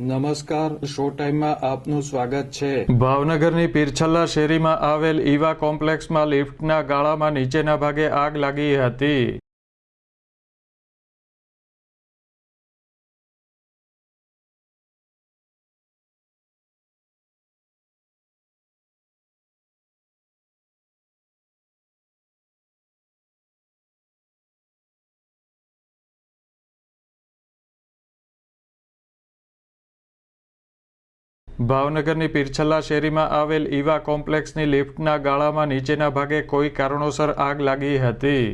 નમસ્કાર શો ટાઈમમાં આપનું સ્વાગત છે. ભાવનગરની પીરછલ્લા શેરીમાં આવેલ ઈવા કોમ્પ્લેક્સમાં લિફ્ટના ગાળામાં નીચેના ભાગે આગ લાગી હતી. ભાવનગરની પીરછલ્લા શેરીમાં આવેલ ઈવા કોમ્પ્લેક્સની લિફ્ટના ગાળામાં નીચેના ભાગે કોઈ કારણોસર આગ લાગી હતી.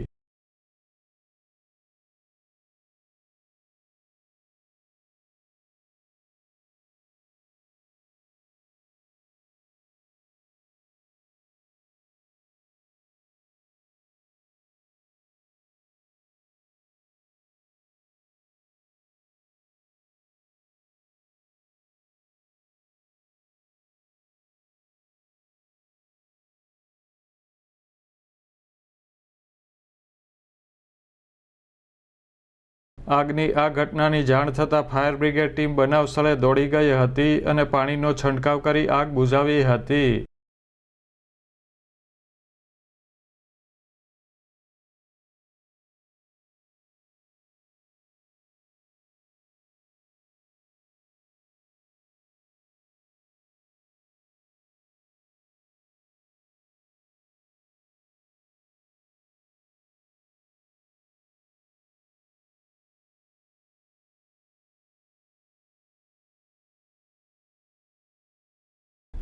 આગની આ ઘટનાની જાણ થતાં ફાયર બ્રિગેડ ટીમ બનાવ સ્થળે દોડી ગઈ હતી અને પાણીનો છંટકાવ કરી આગ બુઝાવી હતી.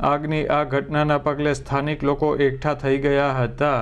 આગની આ ઘટનાના પગલે સ્થાનિક લોકો એકઠા થઈ ગયા હતા.